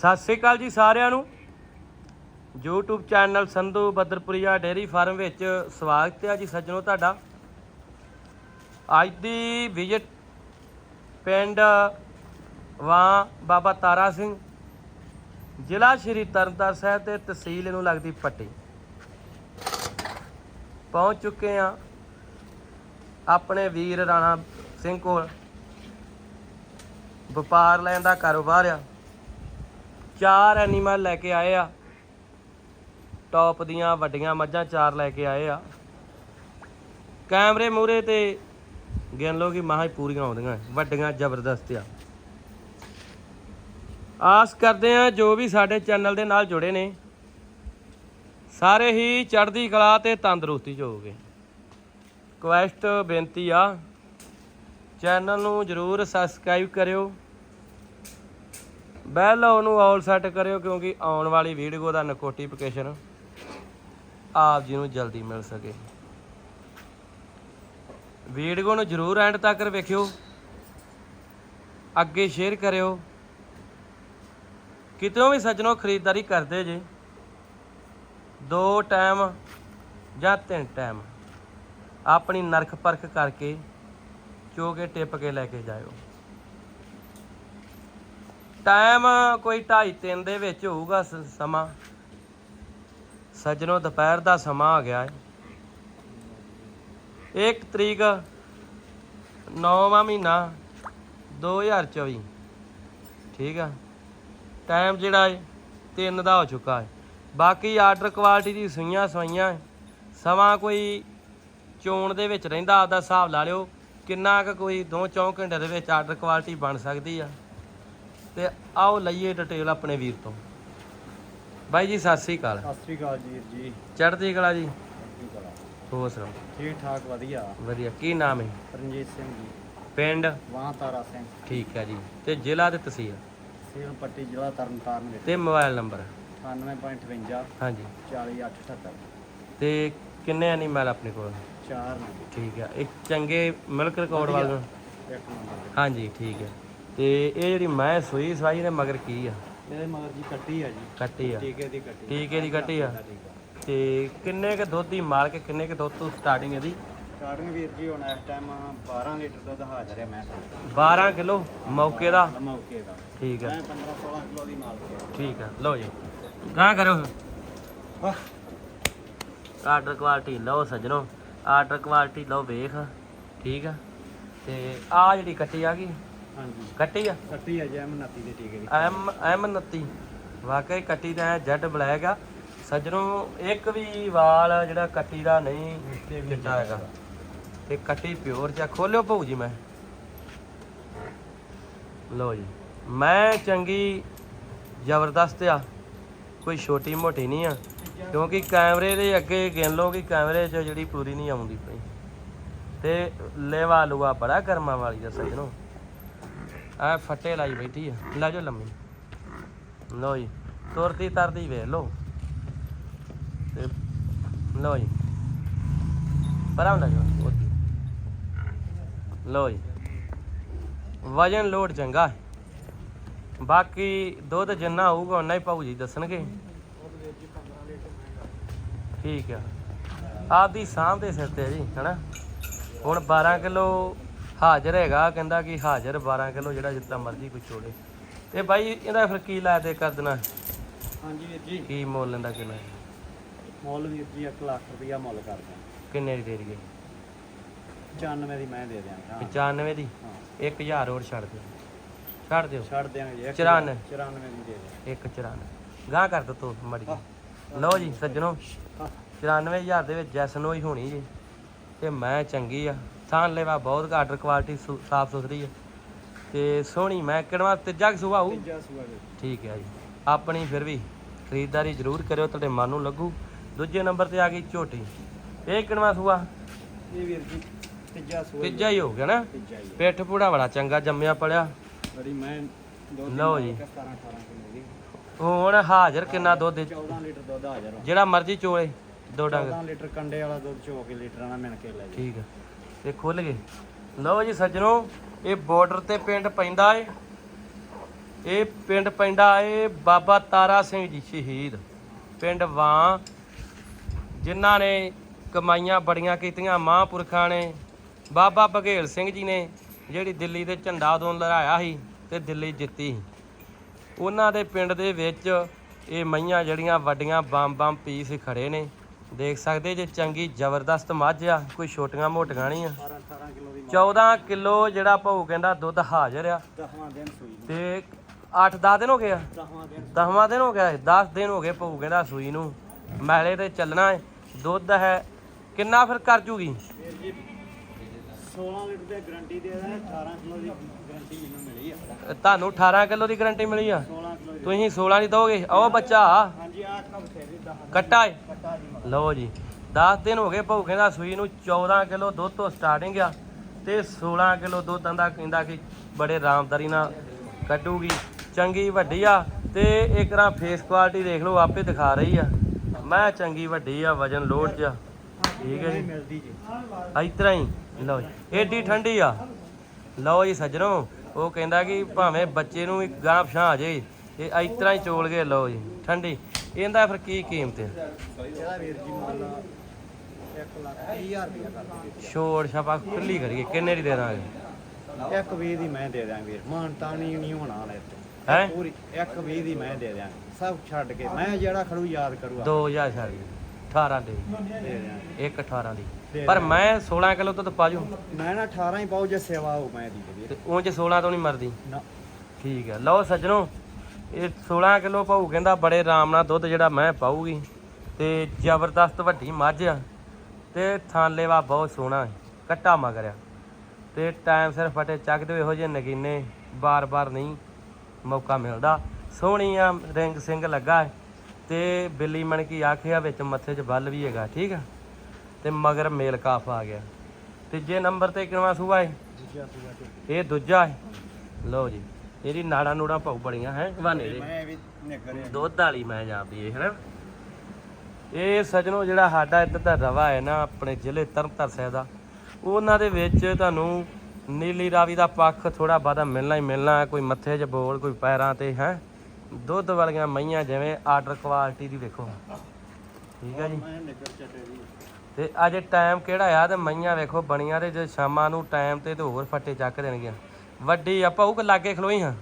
ਸਤਿ ਸ੍ਰੀ ਅਕਾਲ ਜੀ ਸਾਰਿਆਂ ਨੂੰ। YouTube channel Sandhu Badarpuria dairy farm ਵਿੱਚ ਸਵਾਗਤ ਹੈ ਜੀ ਸੱਜਣੋ ਤੁਹਾਡਾ। ਅੱਜ ਦੀ ਵਿਜ਼ਿਟ ਪਿੰਡ ਵਾਂ ਬਾਬਾ ਤਾਰਾ ਸਿੰਘ, ਜ਼ਿਲ੍ਹਾ ਸ਼੍ਰੀ ਤਰਨਤਾਰਨ ਸਾਹਿਬ ਤੇ ਤਹਿਸੀਲ ਇਹਨੂੰ ਲੱਗਦੀ ਪੱਟੀ। ਪਹੁੰਚ ਚੁੱਕੇ ਆ ਆਪਣੇ ਵੀਰ ਰਾਣਾ ਸਿੰਘ ਕੋਲ। ਵਪਾਰ ਲੈਣ ਦਾ ਕਾਰੋਬਾਰ ਆ। ਚਾਰ ਐਨੀਮਲ ਲੈ ਕੇ ਆਏ ਆ। ਟੌਪ ਦੀਆਂ ਵੱਡੀਆਂ ਮੱਝਾਂ ਚਾਰ ਲੈ ਕੇ ਆਏ ਆ। ਕੈਮਰੇ ਮੂਰੇ ਤੇ ਗਿਣ ਲਓ ਕਿ ਮਹਾਂ ਹੀ ਪੂਰੀਆਂ ਆਉਂਦੀਆਂ ਵੱਡੀਆਂ ਜ਼ਬਰਦਸਤ ਆ। ਆਸ ਕਰਦੇ ਆ ਜੋ ਵੀ ਸਾਡੇ ਚੈਨਲ ਦੇ ਨਾਲ ਜੁੜੇ ਨੇ, ਸਾਰੇ ਹੀ ਚੜ੍ਹਦੀ ਕਲਾ ਤੇ ਤੰਦਰੁਸਤੀ ਚ ਹੋਵੋਗੇ। ਕੁਐਸਟ ਬੇਨਤੀ ਆ। ਚੈਨਲ ਨੂੰ ਜਰੂਰ ਸਬਸਕ੍ਰਾਈਬ ਕਰਿਓ। ਬੈਲ ਨੂੰ ਆਲ ਸੈੱਟ ਕਰਿਓ ਕਿਉਂਕਿ ਆਉਣ ਵਾਲੀ ਵੀਡੀਓ ਦਾ ਨੋਟੀਫਿਕੇਸ਼ਨ ਆਪ ਜੀ ਨੂੰ ਜਲਦੀ ਮਿਲ ਸਕੇ। ਵੀਡੀਓ ਨੂੰ ਜਰੂਰ ਐਂਡ ਤੱਕ ਵੇਖਿਓ। ਅੱਗੇ ਸ਼ੇਅਰ ਕਰਿਓ। ਕਿਤੋਂ ਵੀ ਸੱਜਣੋ ਖਰੀਦਦਾਰੀ ਕਰਦੇ ਜੇ। ਦੋ ਟਾਈਮ ਜਾਂ ਤਿੰਨ ਟਾਈਮ ਆਪਣੀ ਨਰਖ ਪਰਖ ਕਰਕੇ ਚੋਗੇ ਟਿਪ ਕੇ ਲੈ ਕੇ ਜਾਇਓ। ਟਾਈਮ ਕੋਈ 2:30 3 ਦੇ ਵਿੱਚ ਹੋਊਗਾ ਸ- ਸਮਾਂ। ਸੱਜਣੋ, ਦੁਪਹਿਰ ਦਾ ਸਮਾਂ ਆ ਗਿਆ ਹੈ 1 ਤਰੀਕ 9ਵਾਂ ਮਹੀਨਾ 2024 ਠੀਕ ਆ? ਟਾਈਮ ਜਿਹੜਾ ਹੈ 3 ਦਾ ਹੋ ਚੁੱਕਾ ਹੈ ਬਾਕੀ ਆਰਡਰ ਕੁਆਲਿਟੀ ਦੀ ਸੂਈਆਂ ਸਵਾਈਆਂ ਸਮਾਂ ਕੋਈ ਚੋਣ ਦੇ ਵਿੱਚ ਰਹਿੰਦਾ, ਆਪਦਾ ਹਿਸਾਬ ਲਾ ਲਿਓ। ਕਿੰਨਾ ਕੁ ਕੋਈ 2-4 ਘੰਟੇ ਦੇ ਵਿੱਚ ਆਰਡਰ ਕੁਆਲਿਟੀ ਬਣ ਸਕਦੀ ਆ। ਤੇ ਆਓ ਲਈਏ ਡਿਟੇਲ ਆਪਣੇ ਵੀਰ ਤੋਂ। ਬਾਈ ਜੀ ਸਤਿ ਸ੍ਰੀ ਅਕਾਲ। ਸਤਿ ਸ੍ਰੀ ਅਕਾਲ ਜੀ ਜੀ। ਚੜ੍ਹਦੀ ਕਲਾ ਜੀ। ਹੋਰ ਸੁਣਾਓ? ਠੀਕ ਠਾਕ ਵਧੀਆ। ਵਧੀਆ। ਕੀ ਨਾਮ ਹੈ? ਰਣਜੀਤ ਸਿੰਘ ਜੀ। ਪਿੰਡ? ਵਾਂ ਤਾਰਾ ਸਿੰਘ। ਠੀਕ ਹੈ ਜੀ। ਤੇ ਜ਼ਿਲ੍ਹਾ ਤੇ ਤਹਿਸੀਲ? ਸੇਲ ਪੱਟੀ ਜ਼ਿਲ੍ਹਾ ਤਰਨਤਾਰਨ ਵਿੱਚ। ਤੇ ਮੋਬਾਈਲ ਨੰਬਰ? 98.58 ਹਾਂਜੀ। 40878 ਤੇ ਕਿੰਨੇ ਐਨੀਮਲ ਆਪਣੇ ਕੋਲ? ਚਾਰ ਨੇ। ਠੀਕ ਹੈ। ਇੱਕ ਚੰਗੇ ਮਿਲਕ ਰਿਕਾਰਡ ਵਾਲ ਇੱਕ ਨੰਬਰ ਹਾਂਜੀ ਠੀਕ ਹੈ। ਤੇ ਇਹ ਜਿਹੜੀ ਮੈਂ ਸੂਈ ਸਵਾਈ ਨੇ ਮਗਰ ਕੀ ਆ? ਇਹਦੇ ਮਗਰ ਜੀ ਕੱਟੀ ਆ ਜੀ। ਕੱਟੀ ਆ। ਟੀਕੇ ਦੀ ਕੱਟੀ ਟੀਕੇ ਦੀ ਕੱਟੀ ਆ। ਤੇ ਕਿੰਨੇ ਕ ਦੁੱਧ ਦੀ ਮਾਲ ਕੇ ਕਿੰਨੇ ਕ ਦੁੱਧ ਤੋਂ ਸਟਾਰਟਿੰਗ ਇਹਦੀ? ਸਟਾਰਟਿੰਗ ਵੀਰ ਜੀ ਹੁਣ ਇਸ ਟਾਈਮ 12 ਲੀਟਰ ਦੁੱਧ ਹਾਜ਼ਰ ਹੈ ਮੈਂ। 12 ਕਿਲੋ ਮੌਕੇ ਦਾ? ਮੌਕੇ ਦਾ। ਠੀਕ ਮੈਂ ਹੈ 15 16 ਕਿਲੋ ਦੀ ਮਾਲ ਕੇ ਠੀਕ ਹੈ ਲਓ ਜੀ। ਗਾਂ ਕਰੋ ਆਰਡਰ ਕੁਆਲਿਟੀ ਲਓ ਸੱਜਣੋ। ਆਰਡਰ ਕੁਆਲਿਟੀ ਲਓ ਵੇਖ। ਠੀਕ ਆ। ਤੇ ਆ ਜਿਹੜੀ ਕੱਟੀ ਆ ਗਈ ਹਾਂਜੀ। ਕੱਟੀ ਆ? ਕੱਟੀ ਆ ਜੀ ਐਮ 29 ਦੇ ਟੀਕੇ ਦੀ। ਐਮ ਐਮ 29 ਵਾਕਈ ਕੱਟੀ ਦਾ ਜੈਡ ਬਲੈਕ ਆ। ਸੱਜਣੋ ਇੱਕ ਵੀ ਵਾਲ ਜਿਹੜਾ ਕੱਟੀ ਦਾ ਨਹੀਂ ਚਿੱਟਾ ਹੈਗਾ। ਤੇ ਕੱਟੀ ਪਿਓਰ ਜਾਂ ਖੋਲਿਓ ਭਾਊ ਜੀ ਮੈਂ। ਲਓ ਜੀ। ਮੈਂ ਚੰਗੀ ਜ਼ਬਰਦਸਤ ਆ। ਕੋਈ ਛੋਟੀ ਮੋਟੀ ਨਹੀਂ ਆ। ਕਿਉਂਕਿ ਕੈਮਰੇ ਦੇ ਅੱਗੇ ਗਿਣ ਲਓ ਕਿ ਕੈਮਰੇ 'ਚ ਜਿਹੜੀ ਪੂਰੀ ਨਹੀਂ ਆਉਂਦੀ ਪਈ। ਤੇ ਲੈਵਾ ਲੂਆ ਬੜਾ ਕਰਮਾਂ ਵਾਲੀ ਦਾ ਸੱਜਣੋ। ਆ ਫੱਟੇ ਲਾਈ ਬੈਠੀ ਆ। ਲੈ ਜੋ ਲੰਮੀ। ਲਓ ਜੀ ਤੁਰਦੀ ਤਰਦੀ ਵੇਖ ਲਓ। ਤੇ ਲਓ ਜੀ। ਪਰਾਂ ਨਾ ਜੋ ਉੱਥੇ। ਜੀ। ਵਜਨ ਲੋਡ ਚੰਗਾ। ਹੈ ਬਾਕੀ ਦੁੱਧ ਜਿੰਨਾ ਹੋਊਗਾ ਉਨਾ ਹੀ ਭਾਊ ਜੀ, ਦੱਸਣਗੇ? ਠੀਕ ਆ। ਆਪਦੀ ਸਾਂਭ ਦੇ ਸਿਰ ਤੇ ਹੈ ਜੀ, ਹਨਾ? ਹੁਣ 12 ਕਿਲੋ ਹਾਜ਼ਰ ਹੈਗਾ ਕਹਿੰਦਾ ਕਿ ਹਾਜ਼ਰ 12 ਕਿਲੋ ਜਿਹੜਾ ਜਿੱਦਾਂ ਮਰਜ਼ੀ ਕੋਈ ਚੋੜੇ ਤੇ ਬਾਈ ਇਹਦਾ ਫਿਰ ਕੀ ਲਾਇਆ ਤੇ ਕਰ ਦੇਣਾ? ਹਾਂਜੀ ਵੀਰ ਜੀ। ਕੀ ਮੁੱਲ ਲੈਂਦਾ ਕਿੰਨਾ? ਮੁੱਲ ਵੀਰ ਜੀ 1 ਲੱਖ ਰੁਪਇਆ ਮੁੱਲ ਕਰਦੇ ਕਿੰਨੇ ਦੀ ਦੇ ਦਈਏ? 95 ਦੀ ਮੈਂ ਦੇ ਦਿਆਂਗਾ 95 ਦੀ? ਹਾਂ। 1000 ਹੋਰ ਛੱਡ ਦਿਓ। ਛੱਡ ਦਿਓ? ਛੱਡ ਦਿਆਂਗੇ ਜੀ 94 94 ਦੀ ਦੇ ਦੇ 194 ਗਾਂ ਕਰ ਦੋ ਤੂੰ ਮੜੀ ਲਓ ਜੀ ਸੱਜਣੋ। 94000 ਦੇ ਵਿੱਚ ਜੈਸਨ ਹੋਈ ਹੋਣੀ ਜੀ। ਤੇ ਮੈਂ ਚੰਗੀ ਆ। ਥਾਂ ਲੈਵਾ ਬਹੁਤ ਆਰਡਰ ਕੁਆਲਿਟੀ ਸਾਫ਼ ਸੁਥਰੀ ਆ ਤੇ ਸੋਹਣੀ ਮੈਂ ਕਿਹੜਾ ਤੀਜਾ ਸੂਆ ਆਊ ਤੀਜਾ ਸੂਆ ਵੀਰ ਠੀਕ ਹੈ ਜੀ। ਆਪਣੀ ਫਿਰ ਵੀ ਖਰੀਦਦਾਰੀ ਜ਼ਰੂਰ ਕਰਿਓ ਤੁਹਾਡੇ ਮਨ ਨੂੰ ਲੱਗੂ। ਦੂਜੇ ਨੰਬਰ ਤੇ ਆ ਗਈ ਝੋਟੀ। ਇਹ ਕਿਣਵਾ ਸੂਆ? ਇਹ ਵੀਰ ਜੀ ਤੀਜਾ ਸੂਆ ਤੀਜਾ ਹੀ ਹੋ ਗਿਆ ਨਾ? ਹੀ ਹੈ। ਪਿੱਠ ਪੂੜਾ ਬੜਾ ਚੰਗਾ ਜੰਮਿਆ ਪੜਿਆ ਬੜੀ ਮੈਂ ਦੋ ਲਓ ਜੀ। 17 18 ਕਿਲੋ ਦੀ। ਹੁਣ ਹਾਜ਼ਰ ਕਿੰਨਾ ਦੁੱਧ ਇਹ 'ਚ? 14 ਲੀਟਰ ਦੁੱਧ ਹਾਜ਼ਰ ਹੋ ਜਿਹੜਾ ਮਰਜ਼ੀ ਚੋਲੇ ਦੋ ਡੰਗ। 14 ਲੀਟਰ ਕੰਡੇ ਵਾਲਾ ਦੁੱਧ ਚੋ ਕੇ ਲੀਟਰਾਂ ਨਾਲ ਮਿਣ ਕੇ ਲੈ ਜੀ ਠੀਕ ਤੇ ਖੁੱਲ ਗਏ। ਲਓ ਜੀ ਸੱਜਣੋ, ਇਹ ਬਾਰਡਰ ਤੇ ਪਿੰਡ ਪੈਂਦਾ ਏ। ਇਹ ਪਿੰਡ ਪੈਂਦਾ ਏ ਬਾਬਾ ਤਾਰਾ ਸਿੰਘ ਜੀ ਸ਼ਹੀਦ। ਪਿੰਡ ਵਾਂ, ਜਿਨ੍ਹਾਂ ਨੇ ਕਮਾਈਆਂ ਬੜੀਆਂ ਕੀਤੀਆਂ ਮਹਾਂਪੁਰਖਾਂ ਨੇ। ਬਾਬਾ ਬਘੇਲ ਸਿੰਘ ਜੀ ਨੇ ਜਿਹੜੀ ਦਿੱਲੀ ਦੇ ਝੰਡਾ ਉਦੋਂ ਲਹਿਰਾਇਆ ਸੀ ਤੇ ਦਿੱਲੀ ਜਿੱਤੀ ਸੀ। ਉਹਨਾਂ ਦੇ ਪਿੰਡ ਦੇ ਵਿੱਚ ਇਹ ਮਈਆਂ ਜਿਹੜੀਆਂ ਵੱਡੀਆਂ ਬੰਬ ਬੰਮ ਪੀਸ ਖੜੇ ਨੇ। ਦੇਖ ਸਕਦੇ ਜੇ ਚੰਗੀ ਜ਼ਬਰਦਸਤ ਮੱਝ ਆ ਕੋਈ ਛੋਟੀਆਂ ਮੋਟੀਆਂ ਨਹੀਂ ਆ। 18 18 ਕਿਲੋ ਦੀ 14 ਕਿਲੋ ਜਿਹੜਾ ਭਾਊ ਕਹਿੰਦਾ ਦੁੱਧ ਹਾਜ਼ਰ ਆ। 10ਵਾਂ ਦਿਨ ਸੂਈ ਨੂੰ। ਤੇ 8-10 ਦਿਨ ਹੋ ਗਏ ਆ? 10ਵਾਂ ਦਿਨ 10ਵਾਂ ਦਿਨ ਹੋ ਗਿਆ 10 ਦਿਨ ਹੋ ਗਏ ਭਾਊ ਕਹਿੰਦਾ ਸੂਈ ਨੂੰ। ਮੈਲੇ ਤੇ ਚੱਲਣਾ ਹੈ ਦੁੱਧ ਹੈ ਕਿੰਨਾ ਫਿਰ ਕਰ ਜੂਗੀ? ਵੀਰ ਜੀ 16 ਲੀਟਰ ਦੀ ਗਾਰੰਟੀ ਦੇ ਰਿਹਾ 18 ਕਿਲੋ ਦੀ ਗਾਰੰਟੀ ਮੈਨੂੰ ਮਿਲੀ ਆ। ਤੁਹਾਨੂੰ 18 ਕਿਲੋ ਦੀ ਗਾਰੰਟੀ ਮਿਲੀ ਆ? 16 ਕਿਲੋ ਦੀ ਤੁਸੀਂ 16 ਦੀ ਦੋਗੇ? ਉਹ ਬੱਚਾ। ਹਾਂਜੀ ਆਹ ਕੰਮ ਫੇਰੀ 10 ਕੱਟਾ ਏ। ਲਓ ਜੀ 10 ਦਿਨ ਹੋ ਗਏ ਭਾਊ ਕਹਿੰਦਾ ਸੂਈ ਨੂੰ 14 ਕਿਲੋ ਦੁੱਧ ਤੋਂ ਸਟਾਰਟਿੰਗ ਆ ਤੇ 16 ਕਿਲੋ ਦੁੱਧ ਆਂਦਾ ਕਹਿੰਦਾ ਕਿ ਬੜੇ ਆਰਾਮਦਾਰੀ ਨਾਲ ਕੱਢੂਗੀ। ਚੰਗੀ ਵੱਡੀ ਆ ਤੇ ਇੱਕ ਰਾਂ ਫੇਸ ਕੁਆਲਿਟੀ ਦੇਖ ਲਓ ਆਪੇ ਦਿਖਾ ਰਹੀ ਆ। ਮੈਂ ਚੰਗੀ ਵੱਡੀ ਆ ਵਜਨ ਲੋਡ ਚ ਆ। ਠੀਕ ਹੈ ਜੀ। ਮਿਲਦੀ ਜੀ। ਇਸ ਤਰ੍ਹਾਂ ਹੀ। ਲਓ ਜੀ ਏਡੀ ਠੰਡੀ ਆ। ਲਓ ਜੀ ਸੱਜਣੋ ਉਹ ਕਹਿੰਦਾ ਕਿ ਭਾਵੇਂ ਬੱਚੇ ਨੂੰ ਵੀ ਗਾਂ ਪਛਾਂ ਆ ਜੇ। ਇਹ ਇਸ ਤਰ੍ਹਾਂ ਹੀ ਚੋਲ ਗਏ ਲਓ ਜੀ ਠੰਡੀ। ਇਹਦਾ ਫਿਰ ਕੀ ਕੀਮਤ ਹੈ? ਇਹਦਾ ਵੀਰ ਜੀ ਮੁੱਲ 1 ਲੱਖ 30000 ਰੁਪਇਆ ਕਰ ਦਿੰਦੇ ਛੋੜ ਛਾਪਾ ਖੁੱਲੀ ਕਰੀਏ ਕਿੰਨੇ ਦੀ ਦੇ ਦਾਂਗੇ? ਇੱਕ 20 ਦੀ ਮੈਂ ਦੇ ਦਿਆਂ ਵੀਰ ਮਾਨਤਾ ਨਹੀਂ ਨਹੀਂ ਹੋਣਾ ਤੇ ਹੈ? ਪੂਰੀ ਇੱਕ 20 ਦੀ ਮੈਂ ਦੇ ਦਿਆਂ ਸਭ ਛੱਡ ਕੇ ਮੈਂ ਜਿਹੜਾ ਖੜੂ ਯਾਦ ਕਰੂਗਾ। 2000 ਛੱਡ ਗਏ 18 ਦੇ। ਦੇ ਦਿਆਂ ਇੱਕ 18 ਦੀ। ਦੇ ਪਰ ਮੈਂ 16 ਕਿਲੋ ਤੋਂ ਤਾਂ ਪਾਜੂ ਮੈਂ ਨਾ 18 ਹੀ ਪਾਉ ਜੇ ਸੇਵਾ ਹੋ ਮੈਂ ਦੀ ਤੇ ਉਂਝ 16 ਤੋਂ ਨਹੀਂ ਮਰਦੀ। ਨਾ। ਠੀਕ ਹੈ ਲਓ ਸੱਜਣੋ ਇਹ 16 ਕਿਲੋ ਪਾਉ ਕਹਿੰਦਾ ਬੜੇ ਆਰਾਮ ਨਾਲ ਦੁੱਧ ਜਿਹੜਾ ਮੈਂ ਪਾਊਗੀ। ਤੇ ਜ਼ਬਰਦਸਤ ਵੱਡੀ ਮੱਝ ਆ। ਤੇ ਥਾਂਲੇਵਾ ਬਹੁਤ ਸੋਹਣਾ ਹੈ ਕੱਟਾ ਮਗਰਿਆ ਤੇ ਟਾਈਮ ਸਿਰ ਫਟੇ ਚੱਕਦੇ ਇਹੋ ਜਿਹੇ ਨਗੀਨੇ ਬਾਰ-ਬਾਰ ਨਹੀਂ ਮੌਕਾ ਮਿਲਦਾ। ਸੋਹਣੀ ਆ ਰਿੰਗ ਸਿੰਘ ਲੱਗਾ ਤੇ ਬਿੱਲੀ ਮਣਕੀ ਆਖਿਆ ਵਿੱਚ ਮੱਥੇ 'ਚ ਬੱਲ ਵੀ ਹੈਗਾ ਠੀਕ ਆ? ਤੇ ਮਗਰ ਮੇਲ ਕਾਫ ਆ ਗਿਆ। ਤੀਜੇ ਨੰਬਰ ਤੇ ਕਿਨਵਾ ਸੂਆ ਹੈ? ਇਹ ਦੂਜਾ ਹੈ। ਲਓ ਜੀ। ਇਹਦੀ ਨਾੜਾ ਨੂੜਾ ਪਾਉ ਬੜੀਆਂ ਹੈ ਵਾਨੇ ਦੇ। ਮੈਂ ਵੀ ਨਿਕਰੇ ਦੁੱਧ ਵਾਲੀ ਮੈਂ ਜਾਂਦੀ ਇਹ ਹੈ ਇਹ ਸਜਣੋ ਜਿਹੜਾ ਸਾਡਾ ਇੱਧਰ ਦਾ ਰਵਾ ਹੈ ਨਾ ਆਪਣੇ ਜ਼ਿਲ੍ਹੇ ਤਰਨਤਾਰਨ ਸਾਹਿਬ ਦਾ ਉਹਨਾਂ ਦੇ ਵਿੱਚ ਤੁਹਾਨੂੰ ਨੀਲੀ ਰਾਵੀ ਦਾ ਪੱਖ ਥੋੜਾ ਬਾਦਾ ਮਿਲਣਾ ਹੀ ਮਿਲਣਾ ਹੈ ਕੋਈ ਮੱਥੇ 'ਚ ਬੋਲ ਕੋਈ ਪੈਰਾਂ ਤੇ ਹੈ। ਦੁੱਧ ਵਾਲੀਆਂ ਮਈਆਂ ਜਿਵੇਂ ਆਰਡਰ ਕੁਆਲਿਟੀ ਦੀ ਵੇਖੋ। ਠੀਕ ਹੈ ਜੀ। ਤੇ ਅੱਜ ਟਾਈਮ ਕਿਹੜਾ ਆ? ਤੇ ਮਈਆਂ ਵੇਖੋ ਬਣੀਆਂ ਤੇ ਜੇ ਸ਼ਾਮਾਂ ਨੂੰ ਟਾਈਮ ਤੇ ਤੇ ਹੋਰ ਫੱਟੇ ਚੱਕ ਦੇਣਗੀਆਂ। ਵੱਡੀ ਆਪਾਂ ਉਹ ਲਾਗੇ ਖਲੋਈ ਹਾਂ।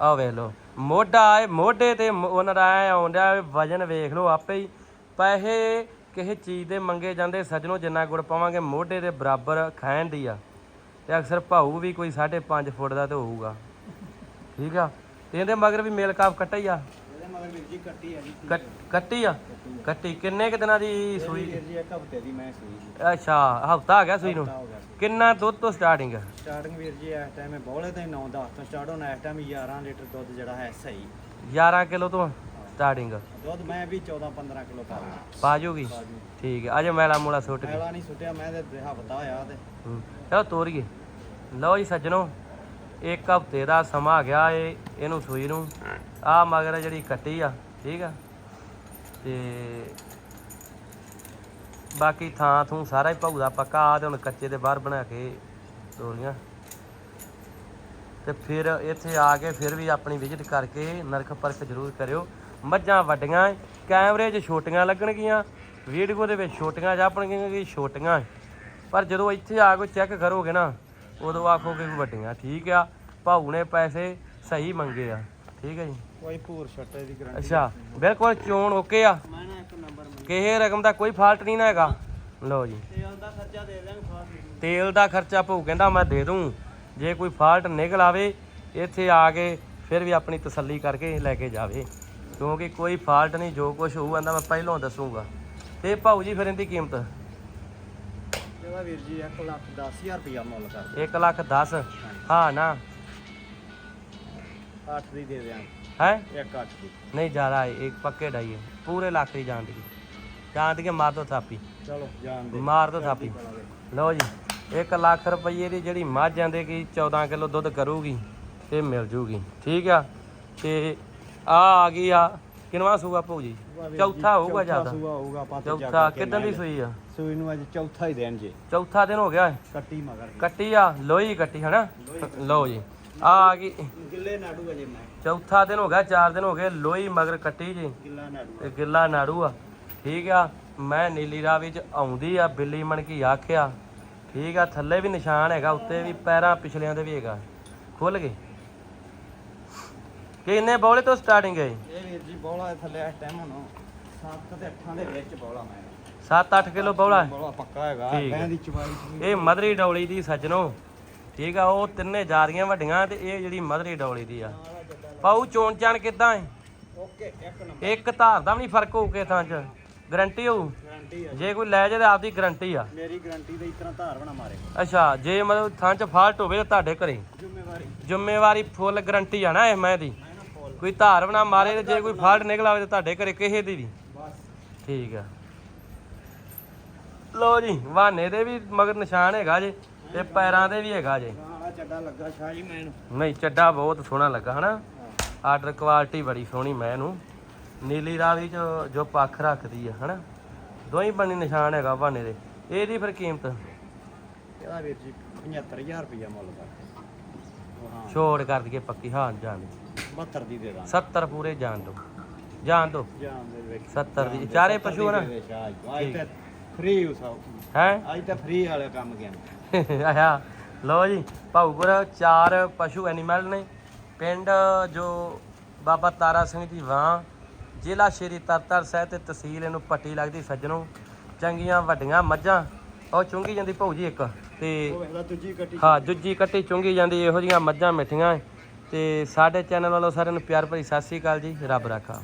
ਆ ਵੇਖ ਲਓ, ਮੋਢਾ ਆਏ, ਮੋਢੇ ਤੇ ਮ- ਉਹਨਾਂ ਦਾ ਆਉਂਦਾ ਵਜਨ ਵੇਖ ਲੋ ਆਪੇ ਹੀ। ਪੈਸੇ ਕਿਸੇ ਚੀਜ਼ ਦੇ ਮੰਗੇ ਜਾਂਦੇ, ਸੱਜਣੋ ਜਿੰਨਾ ਗੁੜ ਪਾਵਾਂਗੇ, ਮੋਢੇ ਦੇ ਬਰਾਬਰ ਖਾਣ ਦੀ ਆ। ਤੇ ਅਕਸਰ ਭਾਊ ਵੀ ਕੋਈ 5.5 ਫੁੱਟ ਦਾ ਤੇ ਹੋਊਗਾ। ਠੀਕ ਆ? ਤੇ ਇਹਦੇ ਮਗਰ ਵੀ ਮੇਲ ਕਾਫ ਕੱਟਾ ਹੀ ਆ ਵੀਰ ਜੀ ਕੱਟੀ ਹੈ ਜੀ ਕੱਟ- ਕੱਟੀ ਆ? ਕੱਟੀ ਕਿੰਨੇ ਕੁ ਦਿਨਾਂ ਦੀ ਸੂਈ ਵੀਰ ਜੀ ਇੱਕ ਹਫ਼ਤੇ ਦੀ ਮੈਂ ਸੂਈ ਜੀ ਅੱਛਾ ਹਫਤਾ ਆ ਗਿਆ ਸੂਈ ਨੂੰ? ਹਫ਼ਤਾ ਹੋ ਗਿਆ ਕਿੰਨਾ ਦੁੱਧ ਤੋਂ ਸਟਾਰਟਿੰਗ ਸਟਾਰਟਿੰਗ ਵੀਰ ਜੀ ਇਸ ਟਾਈਮ ਬੋਲੇ ਤੇ 9 10 ਤੋਂ ਸਟਾਰਟ ਹੋਣਾ ਇਸ ਟਾਈਮ 11 ਲੀਟਰ ਦੁੱਧ ਜਿਹੜਾ ਹੈ ਸਹੀ। 11 ਕਿਲੋ ਤੋਂ ਸਟਾਰਟਿੰਗ ਦੁੱਧ ਮੈਂ ਵੀ 14 15 ਕਿਲੋ ਪਾ ਲਿਆ। ਪਾ ਜੂਗੀ ਠੀਕ ਹੈ ਅਜੇ ਮੈਲਾ ਮੂਲਾ ਸੁੱਟ ਕੇ। ਮੈਲਾ ਨਹੀਂ ਸੁੱਟਿਆ ਮੈਂ ਤੇ ਹਫਤਾ ਹੋਇਆ ਤੇ। ਹੂੰ। ਚਲੋ ਤੋਰੀਏ। ਲਓ ਜੀ ਸੱਜਣੋ। ਇੱਕ ਹਫ਼ਤੇ ਦਾ ਸਮਾਂ ਗਿਆ ਏ, ਇਹਨੂੰ ਸੂਈ ਨੂੰ। ਆ ਮਗਰ ਜਿਹੜੀ ਕੱਟੀ ਆ, ਠੀਕ ਆ? ਤੇ ਬਾਕੀ ਥਾਂ ਥੂ ਸਾਰਾ ਹੀ ਭੌਦਾ ਪੱਕਾ ਆ ਤੇ ਹੁਣ ਕੱਚੇ ਦੇ ਬਾਹਰ ਬਣਾ ਕੇ ਤੋਰੀਆਂ। ਤੇ ਫਿਰ ਇੱਥੇ ਆ ਕੇ ਫਿਰ ਵੀ ਆਪਣੀ ਵਿਜ਼ਿਟ ਕਰਕੇ ਨਰਖ ਪਰਖ ਜ਼ਰੂਰ ਕਰਿਓ। ਮੱਝਾਂ ਵੱਡੀਆਂ ਕੈਮਰੇ 'ਚ ਛੋਟੀਆਂ ਲੱਗਣਗੀਆਂ, ਵੀਡੀਓ ਦੇ ਵਿੱਚ ਛੋਟੀਆਂ ਜਾਪਣਗੀਆਂ ਕਿ ਛੋਟੀਆਂ ਪਰ ਜਦੋਂ ਇੱਥੇ ਆ ਕੇ ਚੈੱਕ ਕਰੋਗੇ ਨਾ ਉਦੋਂ ਆਖੋਗੇ ਵੀ ਵੱਡੀਆਂ ਠੀਕ ਆ ਭਾਊ ਨੇ ਪੈਸੇ ਸਹੀ ਮੰਗੇ ਆ ਠੀਕ ਹੈ ਜੀ? ਕੋਈ ਭੂਰ ਛੱਟੇ ਦੀ ਗਰੰਟੀ ਅੱਛਾ ਬਿਲਕੁਲ ਚੋਣ ਓਕੇ ਆ। ਮੈਂ ਨਾ ਇੱਕ ਨੰਬਰ ਮੰਨ ਕਿਸੇ ਰਕਮ ਦਾ ਕੋਈ ਫਾਲਟ ਨਹੀਂ ਨਾ ਹੈਗਾ। ਲਓ ਜੀ। ਤੇਲ ਦਾ ਖਰਚਾ ਦੇ ਦਿਆਂਗੇ ਫਾਸ ਤੇਲ ਦਾ ਖਰਚਾ ਭਾਊ ਕਹਿੰਦਾ ਮੈਂ ਦੇ ਦੂੰ। ਜੇ ਕੋਈ ਫਾਲਟ ਨਿਕਲ ਆਵੇ ਇੱਥੇ ਆ ਕੇ ਫਿਰ ਵੀ ਆਪਣੀ ਤਸੱਲੀ ਕਰਕੇ ਲੈ ਕੇ ਜਾਵੇ। ਕਿਉਂਕਿ ਕੋਈ ਫਾਲਟ ਨਹੀਂ ਜੋ ਕੁਝ ਹੋਊ ਆਂਦਾ ਮੈਂ ਪਹਿਲਾਂ ਦੱਸੂਗਾ। ਤੇ ਭਾਊ ਜੀ ਫਿਰ ਇਹਦੀ ਕੀਮਤ? ਇਹਦਾ ਵੀਰ ਜੀ 1 ਲੱਖ 10000 ਰੁਪਇਆ ਮੁੱਲ ਕਰ 1 ਲੱਖ 10 ਹਾਂ ਨਾ। 8 ਦੀ ਦੇ ਦਿਆਂਗੇ। ਹੈ? ਇੱਕ 8 ਦੀ। ਨਹੀਂ ਜ਼ਿਆਦਾ ਹੈ ਇੱਕ ਪੱਕੇ ਡਾਈ ਹੈ ਪੂਰੇ ਲੱਖ ਦੀ ਜਾਣ ਦੀ। ਜਾਣ ਦੀ ਮਾਰ ਦੋ ਥਾਪੀ? ਚਲੋ ਜਾਣ ਦੇ। ਮਾਰ ਦੋ ਥਾਪੀ। ਲਓ ਜੀ 1 ਲੱਖ ਰੁਪਏ ਦੀ ਜਿਹੜੀ ਮੱਝ ਆਂਦੇ ਕਿ 14 ਕਿਲੋ ਦੁੱਧ ਕਰੂਗੀ ਤੇ ਮਿਲ ਜੂਗੀ। ਠੀਕ ਆ? ਤੇ ਆ ਆ ਗਈ ਆ ਕਿਨਵਾ ਸੂਆ ਭਾਊ ਜੀ? ਚੌਥਾ ਹੋਊਗਾ ਜ਼ਿਆਦਾ। ਸੂਆ ਹੋਊਗਾ ਆਪਾਂ ਤੇ ਜਾ ਚੌਥਾ ਕਿਦਾਂ ਦੀ ਸੂਈ ਆ? ਸੂਈ ਨੂੰ ਅੱਜ ਚੌਥਾ ਹੀ ਦੇਣ ਜੀ ਚੌਥਾ ਦਿਨ ਹੋ ਗਿਆ ਹੈ। ਕੱਟੀ ਮਗਰ। ਕੱਟੀ ਆ ਲੋਹੀ ਕੱਟੀ ਹਨਾ? ਲਓ ਜੀ ਆ ਆ ਗਈ। ਗਿੱਲੇ ਨਾੜੂ ਅਜੇ ਮੈਂ। ਚੌਥਾ ਦਿਨ ਹੋ ਗਿਆ ਚਾਰ ਦਿਨ ਹੋ ਗਏ ਲੋਈ ਮਗਰ ਕੱਟੀ ਜੀ। ਗਿੱਲਾ ਨਾੜੂ ਤੇ ਗਿੱਲਾ ਨਾੜੂ ਆ। ਠੀਕ ਆ ਮੈਂ ਨੀਲੀ ਰਾਵੀ ਚ ਆਉਂਦੀ ਆ ਬਿੱਲੀ ਮਣ ਕੀ ਆਖਿਆ। ਠੀਕ ਆ ਥੱਲੇ ਵੀ ਨਿਸ਼ਾਨ ਹੈਗਾ ਉੱਤੇ ਵੀ ਪੈਰਾਂ ਪਿਛਲਿਆਂ ਦੇ ਵੀ ਹੈਗਾ। ਖੁੱਲ ਗਏ। ਕਿੰਨੇ ਬੌਲੇ ਤੋਂ ਸਟਾਰਟਿੰਗ ਹੈ ਇਹ ਵੀਰ ਜੀ ਬੋਲਾ ਥੱਲੇ ਇਸ ਟਾਈਮ ਹੁਣ 7 ਤੇ 8 ਦੇ ਵਿੱਚ ਬੋਲਾ ਮੈਂ। 7-8 ਕਿਲੋ ਬੌਲਾ। ਹੈ ਬੋਲਾ ਪੱਕਾ ਹੈਗਾ ਹੈ। ਮੈਂ ਦੀ ਚਵਾਈ ਇਹ ਮਧਰੀ ਡੌਲੀ ਦੀ ਸੱਜਣੋ। ਠੀਕ ਆ ਉਹ ਤਿੰਨੇ ਜਾਰੀਆਂ ਵੱਡੀਆਂ ਤੇ ਇਹ ਜਿਹੜੀ ਮਧਰੀ ਡੌਲੀ ਦੀ ਆ। ਪਾਉ ਚੋਣ ਚਾਣ ਕਿਦਾਂ ਹੈ? ਓਕੇ ਇੱਕ ਨੰਬਰ। ਇੱਕ ਧਾਰ ਦਾ ਵੀ ਨਹੀਂ ਫ਼ਰਕ ਹੋਊ ਕਿਸੇ ਥਾਂ 'ਚ। ਗਰੰਟੀ ਹੋਊ? ਗਾਰੰਟੀ ਹੈ ਜੇ। ਕੋਈ ਲੈ ਤਾਂ ਆਪਦੀ ਗਰੰਟੀ ਆ। ਮੇਰੀ ਗਾਰੰਟੀ ਦੇ ਇਤਨਾ ਧਾਰ ਬਣਾ ਮਾਰੇ। ਅੱਛਾ ਜੇ ਮਤਲਬ ਥਾਂ 'ਚ ਫਾਲਟ ਹੋਵੇ ਤਾਂ ਤੁਹਾਡੇ ਘਰੇ। ਜ਼ਿੰਮੇਵਾਰੀ। ਜ਼ਿੰਮੇਵਾਰੀ ਫੁੱਲ ਗਰੰਟੀ ਆ ਨਾ ਇਹ ਮੈਂ ਦੀ। ਕੋਈ ਧਾਰ ਬਣਾ ਮਾਰੇ ਤੇ ਜੇ ਕੋਈ ਫਾਲਟ ਨਿਕਲ ਆਵੇ ਤਾਂ ਤੁਹਾਡੇ ਘਰੇ ਕਿਸੇ ਦੀ ਵੀ। ਬਸ। ਠੀਕ ਆ। ਲੋ ਜੀ ਵਾਹਨੇ ਦੇ ਵੀ ਮਗਰ ਨਿਸ਼ਾਨ ਹੈਗਾ ਜੇ ਤੇ ਪੈਰਾਂ ਦੇ ਵੀ ਹੈਗਾ ਜੇ। ਗਾਣਾ ਚੱਡਾ ਲੱਗਾ ਸ਼ਾਹ ਜੀ ਮੈਨੂੰ। ਨਹੀਂ ਚੱਡਾ ਬਹੁਤ ਸੋਹਣਾ ਲੱਗਾ ਹਨਾ? ਆਰਡਰ ਕੁਆਲਿਟੀ ਬੜੀ ਸੋਹਣੀ ਮੈਂ ਨੂੰ। ਨੀਲੀ ਰਾਵੀ ਚ ਜੋ ਪੱਖ ਰੱਖਦੀ ਆ ਹਨਾ? ਦੋਹੀਂ ਬੰਨੀ ਨਿਸ਼ਾਨ ਹੈਗਾ ਵਾਹਨੇ ਦੇ। ਇਹਦੀ ਫਿਰ ਕੀਮਤ? ਇਹਦਾ ਵੀਰ ਜੀ 75000 ਰੁਪਇਆ ਮੁੱਲ ਦਾ। ਛੋੜ ਕਰ ਦਈਏ ਪੱਕੀ ਹਾਂ ਜਾਣ। 72 ਦੀ ਦੇ ਦਾਂ 70 ਪੂਰੇ ਜਾਣ ਦੋ। ਜਾਣ ਦੋ। ਜਾਨ ਦੇ ਵਿੱਚ। 70 ਦੀ। ਚਾਰੇ ਪਸ਼ੂ ਨਾ? ਅੱਜ ਤੇ ਫ੍ਰੀ ਹੈ ਅੱਜ ਤਾਂ ਫ੍ਰੀ ਵਾਲੇ ਕੰਮ ਗਿਆ। ਆਇਆ। ਲੋ ਜੀ ਭਾਊਪੁਰ ਚਾਰ ਪਸ਼ੂ ਐਨੀਮਲ ਨੇ। ਪਿੰਡ ਜੋ ਬਾਬਾ ਤਾਰਾ ਸਿੰਘ ਜੀ ਵਾਂ ਜ਼ਿਲ੍ਹਾ ਸ਼੍ਰੀ ਤਰਤਰ ਸਾਹਿਬ ਤੇ ਤਹਿਸੀਲ ਇਹਨੂੰ ਪੱਟੀ ਲੱਗਦੀ ਸੱਜਣੋ। ਚੰਗੀਆਂ ਵੱਡੀਆਂ ਮੱਝਾਂ। ਉਹ ਚੁੰਗੀ ਜਾਂਦੀ ਭਾਊ ਜੀ ਇੱਕ। ਤੇ ਉਹ ਵੇਖਦਾ ਦੂਜੀ ਕੱਟੀ ਹਾਂ ਜੁੱਜੀ ਕੱਟੀ ਚੁੰਗੀ ਜਾਂਦੀ ਇਹੋ ਜੀਆਂ ਮੱਝਾਂ ਮਿੱਠੀਆਂ। ਤੇ ਸਾਡੇ ਚੈਨਲ ਵੱਲੋਂ ਸਾਰਿਆਂ ਨੂੰ ਪਿਆਰ ਭਰੀ ਸਤਿ ਸ੍ਰੀ ਅਕਾਲ ਜੀ। ਰੱਬ ਰਾਖਾ।